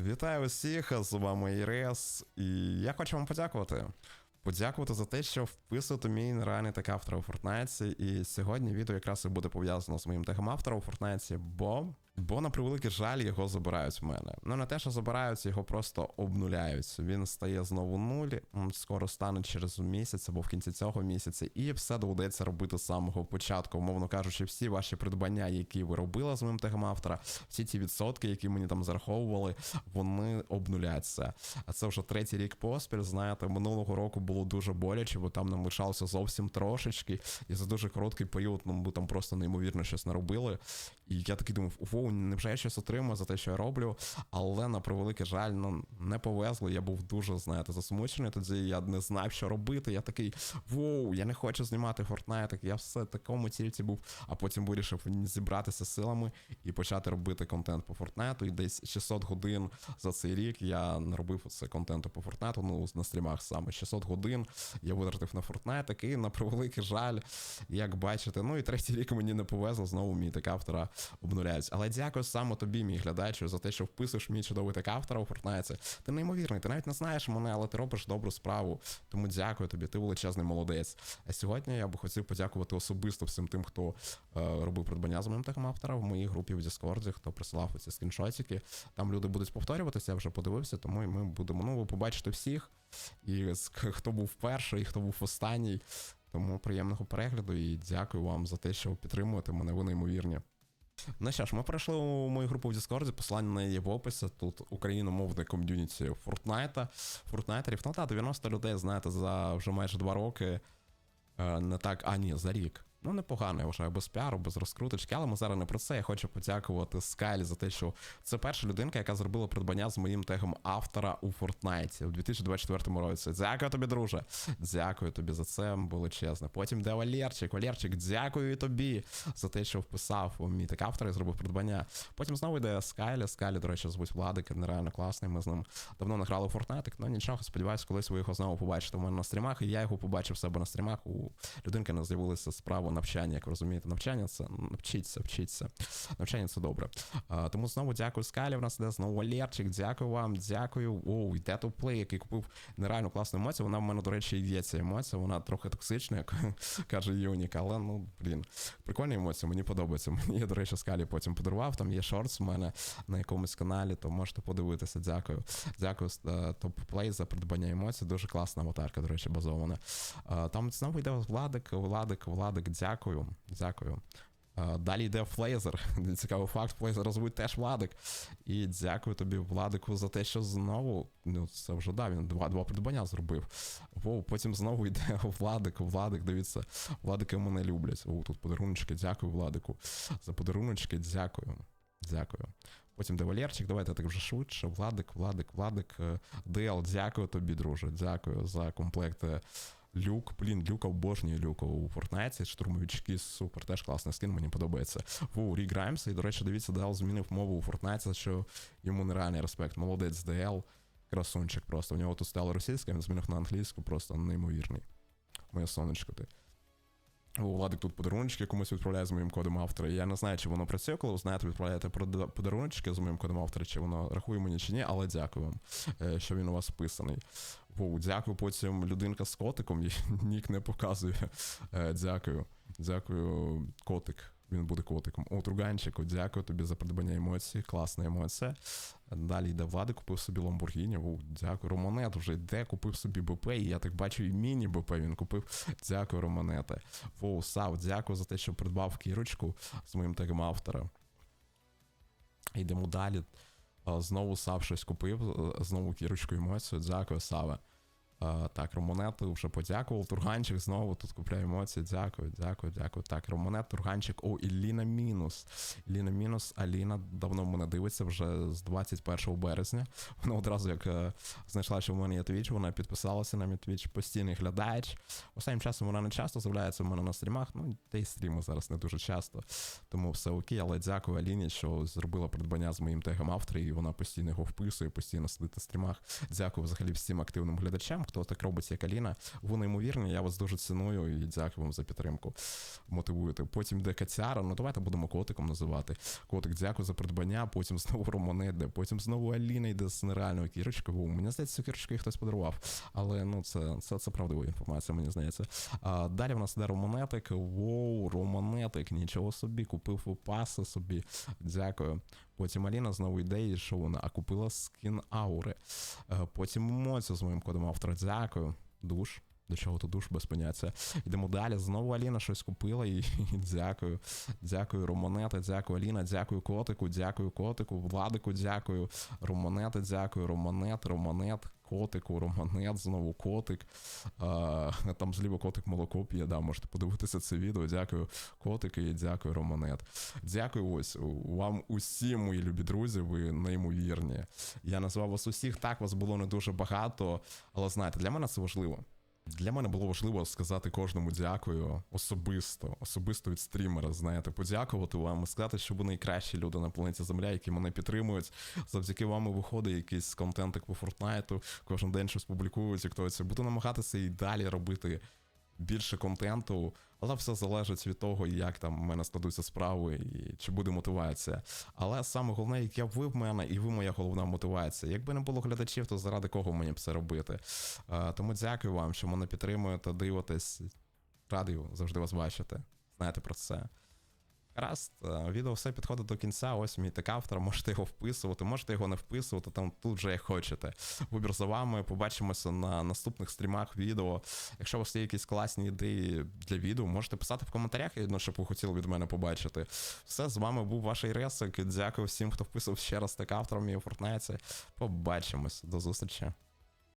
Вітаю усіх, з вами Ірес, і я хочу вам подякувати. Подякувати за те, що вписуєте мій нереальний так автора у Фортнайці. І сьогодні відео якраз і буде пов'язано з моїм тегом автора у Фортнайці, бо. Бо на превеликий жаль його забирають в мене. Ну не те, що забирають, його просто обнуляють. Він стає знову нуль, скоро стане через місяць або в кінці цього місяця, і все доведеться робити з самого початку. Умовно кажучи, всі ваші придбання, які ви робили з моїм тегом автора, всі ті відсотки, які мені там зараховували, вони обнуляться. А це вже третій рік поспіль. Знаєте, минулого року було дуже боляче, бо там нам лишалося зовсім трошечки, і за дуже короткий період ну, ми там просто неймовірно щось наробили. І я такий думав, воу, невже я щось отримую за те, що я роблю, але на превеликий жаль, ну не повезло. Я був дуже, знаєте, засмучений. Тоді я не знав, що робити. Я такий воу, я не хочу знімати Fortnite, я все такому тільці був, а потім вирішив зібратися силами і почати робити контент по Fortnite. І десь 600 годин за цей рік я наробив це контенту по Fortnite, ну на стрімах саме 600 годин я витратив на Fortnite, такий на превеликий жаль, як бачите. Ну і третій рік мені не повезло, знову мій так автора обнуляють. Але дякую саме тобі, мій глядачу, за те, що вписуєш мій чудовий так автора у Fortnite. Ти неймовірний, ти навіть не знаєш мене, але ти робиш добру справу. Тому дякую тобі, ти величезний молодець. А сьогодні я би хотів подякувати особисто всім тим, хто е, робив придбання з моїм тегом автора в моїй групі в Діскорді, хто присилав ці скріншотики. Там люди будуть повторюватися, я вже подивився, тому і ми будемо ну, ви побачите всіх. І хто був перший, хто був останній. Тому приємного перегляду і дякую вам за те, що підтримуєте мене, ви неймовірні. Ну що ж, ми пройшли у мою групу в Діскорді, посилання на її в описі. Тут україномовне ком'юніті Фортнайта. Фортнайтерів. Ну так, 90 людей, знаєте, за вже майже два роки. Е, Не так, а ні, за рік. Ну, непогано, я вважаю, без піару, без розкруточки, але ми зараз не про це. Я хочу подякувати Скайлі за те, що це перша людинка, яка зробила придбання з моїм тегом автора у Фортнайті у 2024 році. Дякую тобі, друже. Дякую тобі за це величезне. Потім де Валерчик. Валерчик, дякую тобі за те, що вписав у мій тег автора і зробив придбання. Потім знову йде Скайлі. Скайлі, до речі, звуть Владик, він нереально класний. Ми з ним давно не грали у Фортнайтик, ну нічого, сподіваюся, колись ви його знову побачите у мене на стрімах. І я його побачив себе на стрімах. У людинки не з'явилося справа навчання, як ви розумієте. Навчання це навчіться, вчіться. Навчання це добре. А, тому знову дякую Скайлі. В нас іде знову Валерчик. Дякую вам, дякую. Оу, йде топ-плей, який купив нереально класну емоцію. Вона в мене, до речі, є ця емоція. Вона трохи токсична, як каже Юнік, але ну блін, прикольні емоції, мені подобається. Мені, я, до речі, Скалі потім подарував. Там є шортс у мене на якомусь каналі, то можете подивитися. Дякую. Дякую, е, топ-плей за придбання емоцій. Дуже класна аватарка, до речі, базована. Е, Там знову йде Владик, Владик, Владик, дякую. Дякую. Е, Далі йде Флейзер. Цікавий факт, Флейзер звуть теж Владик. І дякую тобі, Владику, за те, що знову. Ну, це вже да, він два, два придбання зробив. Воу, потім знову йде Владик, Владик, дивіться, Владики мене люблять. О, тут подаруночки, дякую, Владику. За подаруночки, дякую. Дякую. Потім де Валерчик, давайте так вже швидше. Владик, Владик, Владик. е, Дел, дякую тобі, друже. Дякую за комплект. Люк, блін, Люка обожнює Люка у Фортнайті, штурмовички, супер, теж класний скін, мені подобається. Ву, Рік Граймс, і, до речі, дивіться, ДЛ змінив мову у Фортнайті, що йому нереальний респект. Молодець ДЛ, красунчик просто. У нього тут стало російська, він змінив на англійську, просто неймовірний. Моє сонечко ти. Владик тут подаруночки комусь відправляє з моїм кодом автора. Я не знаю, чи воно працює, коли ви знаєте, відправляєте подаруночки з моїм кодом автора, чи воно рахує мені чи ні, але дякую вам, е, що він у вас вписаний. Воу, дякую потім людинка з котиком, нік не показує. Е, Дякую. Дякую, котик. Він буде котиком. О, Труганчику, дякую тобі за придбання емоцій. Класна емоція. Далі йде Влади, купив собі Ламборгіні. О, дякую. Романет вже йде, купив собі БП, і я так бачу, і міні БП він купив. Дякую, Романете. Воу, Сав, дякую за те, що придбав кірочку з моїм тегом автора. Йдемо далі. Знову Сав щось купив, знову кірочку емоцію. Дякую, Саве. Так, Ромонету вже подякував. Турганчик знову тут купляє емоції. Дякую, дякую, дякую. Так, Ромонет, Турганчик. О, і Ліна мінус. Ліна мінус, Аліна давно мене дивиться вже з 21 березня. Вона одразу як е, знайшла, що в мене є Twitch, вона підписалася на мій Twitch, постійний глядач. Останнім часом вона не часто з'являється в мене на стрімах. Ну, та й стріми зараз не дуже часто. Тому все окей, але дякую Аліні, що зробила придбання з моїм тегом автора, і вона постійно його вписує, постійно сидить на стрімах. Дякую взагалі всім активним глядачам. Хто так робить, як Аліна. Ви неймовірні, я вас дуже ціную і дякую вам за підтримку. Мотивуєте. Потім де Катяра, ну давайте будемо котиком називати. Котик, дякую за придбання, потім знову Романе потім знову Аліна йде з нереальною кірочкою. О, Мені здається, цю кірочку хтось подарував. Але ну це, це, це правдива інформація, мені здається. А, далі в нас йде Романетик. Воу, Романетик, нічого собі, купив випаси собі. Дякую. Потім Аліна знову йде, що вона? А купила скін аури. Е, Потім емоцію з моїм кодом автора. Дякую. Душ. До чого тут душ без поняття. Йдемо далі. Знову Аліна щось купила і, і дякую. Дякую, Романета, дякую, Аліна, дякую котику, дякую котику, Владику, дякую. Романета, дякую, Романет, Романет, котику, Романет, знову котик. А, там зліва котик молоко п'є, да, можете подивитися це відео. Дякую, котики, і дякую, Романет. Дякую ось вам усім, мої любі друзі, ви неймовірні. Я назвав вас усіх, так вас було не дуже багато, але знаєте, для мене це важливо. Для мене було важливо сказати кожному дякую особисто, особисто від стрімера, знаєте, подякувати вам сказати, що ви найкращі люди на планеті Земля, які мене підтримують. Завдяки вам виходить якийсь контентик по Фортнайту, кожен день щось публікують, і хтось. Буду намагатися і далі робити більше контенту, але все залежить від того, як там в мене складуться справи і чи буде мотивація. Але саме головне, як я ви в мене, і ви моя головна мотивація. Якби не було глядачів, то заради кого мені б це робити? Е, Тому дякую вам, що мене підтримуєте, дивитесь. Радий завжди вас бачити. Знаєте про це. Гаразд, е, відео все підходить до кінця. Ось мій так автор, можете його вписувати, можете його не вписувати, там тут вже як хочете. Вибір за вами. Побачимося на наступних стрімах відео. Якщо у вас є якісь класні ідеї для відео, можете писати в коментарях, ну, щоб ви хотіли від мене побачити. Все, з вами був ваш Іресик. Дякую всім, хто вписав ще раз так автором і у Фортнайті. Побачимось, до зустрічі.